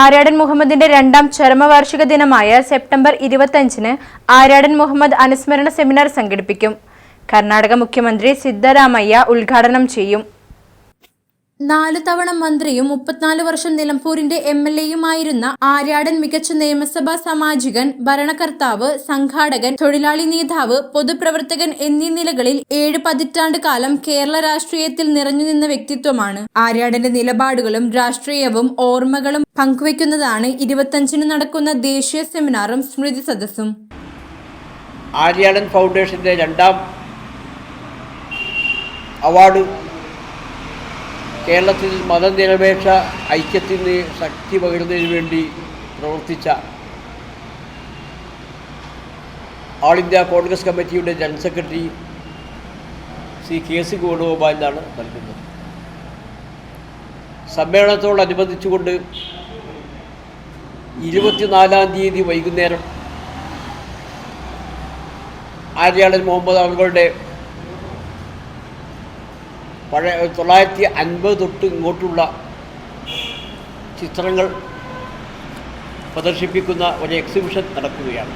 ആര്യാടൻ മുഹമ്മദിന്റെ രണ്ടാം ചരമവാർഷിക ദിനമായ സെപ്റ്റംബർ ഇരുപത്തഞ്ചിന് ആര്യാടൻ മുഹമ്മദ് അനുസ്മരണ സെമിനാർ സംഘടിപ്പിക്കും. കർണാടക മുഖ്യമന്ത്രി സിദ്ധരാമയ്യ ഉദ്ഘാടനം ചെയ്യും. നാലു തവണ മന്ത്രിയും മുപ്പത്തിനാല് വർഷം നിലമ്പൂരിന്റെ എം എൽ എയുമായിരുന്ന ആര്യാടൻ മികച്ച നിയമസഭാ സാമാജികൻ ഭരണകർത്താവ് സംഘാടകൻ തൊഴിലാളി നേതാവ് പൊതുപ്രവർത്തകൻ എന്നീ നിലകളിൽ ഏഴ് പതിറ്റാണ്ട് കാലം കേരള രാഷ്ട്രീയത്തിൽ നിറഞ്ഞുനിന്ന വ്യക്തിത്വമാണ്. ആര്യാടന്റെ നിലപാടുകളും രാഷ്ട്രീയവും ഓർമ്മകളും പങ്കുവയ്ക്കുന്നതാണ് ഇരുപത്തഞ്ചിന് നടക്കുന്ന ദേശീയ സെമിനാറും സ്മൃതി സദസ്സും. ആര്യാടൻ ഫൗണ്ടേഷന്റെ രണ്ടാം അവാർഡ് കേരളത്തിൽ മതനിരപേക്ഷ ഐക്യത്തിന് ശക്തി പകരുന്നതിന് വേണ്ടി പ്രവർത്തിച്ച ആൾ ഇന്ത്യ കോൺഗ്രസ് കമ്മിറ്റിയുടെ general secretary C K C വേണുഗോപാലിനാണ് നൽകുന്നത്. സമ്മേളനത്തോടനുബന്ധിച്ചുകൊണ്ട് ഇരുപത്തിനാലാം തീയതി വൈകുന്നേരം ആര്യാളൻ മുഹമ്മദ് അവരുടെ പഴയ തൊള്ളായിരത്തി അൻപത് തൊട്ട് ഇങ്ങോട്ടുള്ള ചിത്രങ്ങൾ പ്രദർശിപ്പിക്കുന്ന ഒരു എക്സിബിഷൻ നടക്കുകയാണ്.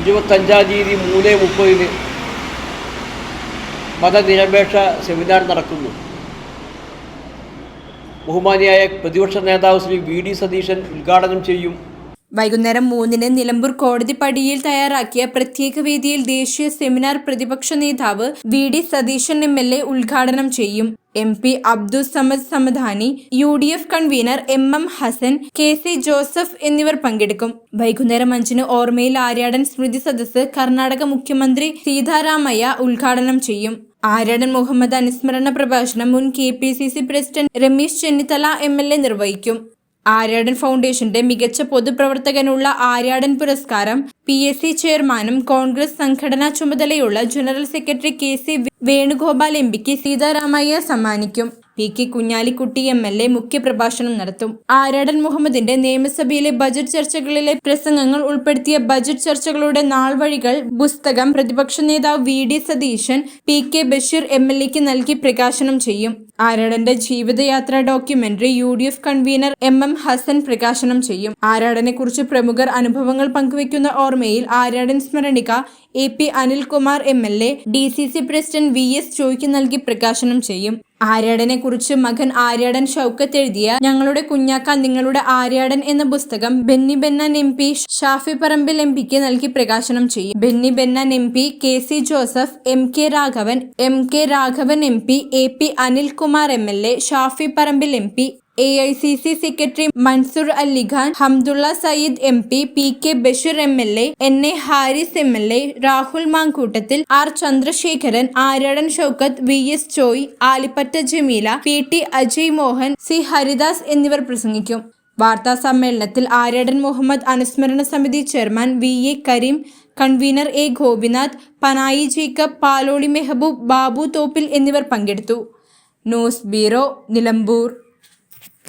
ഇരുപത്തഞ്ചാം തീയതി മൂന്ന് മുപ്പതിന് മതനിരപേക്ഷ സെമിനാർ നടക്കുന്നു. ബഹുമാനിയായ പ്രതിപക്ഷ നേതാവ് ശ്രീ വി ഡി സതീശൻ ഉദ്ഘാടനം ചെയ്യും. വൈകുന്നേരം മൂന്നിന് നിലമ്പൂർ കോടതി പടിയിൽ തയ്യാറാക്കിയ പ്രത്യേക വേദിയിൽ ദേശീയ സെമിനാർ പ്രതിപക്ഷ നേതാവ് V D Satheesan M L A ഉദ്ഘാടനം ചെയ്യും. M P Abdul Samad Samadani U D F convener M M Hassan K C Joseph എന്നിവർ പങ്കെടുക്കും. വൈകുന്നേരം അഞ്ചിന് ഓർമ്മയിൽ ആര്യാടൻ സ്മൃതി സദസ്സ് കർണാടക മുഖ്യമന്ത്രി സീതാരാമയ്യ ഉദ്ഘാടനം ചെയ്യും. ആര്യാടൻ മുഹമ്മദ് അനുസ്മരണ പ്രഭാഷണം മുൻ K P C C president Ramesh Chennithala M L A നിർവഹിക്കും. ആര്യാടൻ ഫൗണ്ടേഷന്റെ മികച്ച പൊതുപ്രവർത്തകനുള്ള ആര്യാടൻ പുരസ്കാരം പി എസ് സി ചെയർമാനും കോൺഗ്രസ് സംഘടനാ ചുമതലയുള്ള general secretary K C Venugopal M പിക്ക് സീതാരാമയ്യ സമ്മാനിക്കും. P K Kunhalikutty M L A മുഖ്യപ്രഭാഷണം നടത്തും. ആരാടൻ മുഹമ്മദിന്റെ നിയമസഭയിലെ ബജറ്റ് ചർച്ചകളിലെ പ്രസംഗങ്ങൾ ഉൾപ്പെടുത്തിയ ബജറ്റ് ചർച്ചകളുടെ നാൾവഴികൾ പുസ്തകം പ്രതിപക്ഷ നേതാവ് V D Satheesan P K Basheer M L എക്ക് നൽകി പ്രകാശനം ചെയ്യും. ആരാടന്റെ ജീവിതയാത്ര documentary U D F convener M M Hassan പ്രകാശനം ചെയ്യും. ആരാടനെ കുറിച്ച് പ്രമുഖർ അനുഭവങ്ങൾ പങ്കുവയ്ക്കുന്ന ഓർമ്മയിൽ Aryadan സ്മരണിക A P Anilkumar M L A D C C president V S ചോയ്ക്ക് നൽകി പ്രകാശനം ചെയ്യും. ആര്യാടനെ കുറിച്ച് മകൻ ആര്യാടൻ ഷൗക്കത്ത് എഴുതിയ ഞങ്ങളുടെ കുഞ്ഞാക്ക നിങ്ങളുടെ ആര്യാടൻ എന്ന പുസ്തകം Benny Behanan M P Shafi Parambil M പിക്ക് നൽകി പ്രകാശനം ചെയ്യും. Benny Behanan M P K C Joseph M K Raghavan M K Raghavan M P A P Anilkumar M L A Shafi Parambil M P A I C C secretary Mansoor Ali Khan Hamdullah Sayeed M P P K Basheer M L A N A Haris M L A Rahul Mamkootathil R Chandrasekharan Aryadan Shoukath V S ചോയ് Alippatta Jameela P T Ajay Mohan C Haridas എന്നിവർ പ്രസംഗിക്കും. വാർത്താ സമ്മേളനത്തിൽ ആര്യാടൻ മുഹമ്മദ് അനുസ്മരണ സമിതി chairman V A Kareem convener A Gopinath Panayi Jacob Paloli Mehaboob Babu Thoppil എന്നിവർ പങ്കെടുത്തു. News bureau Nilambur.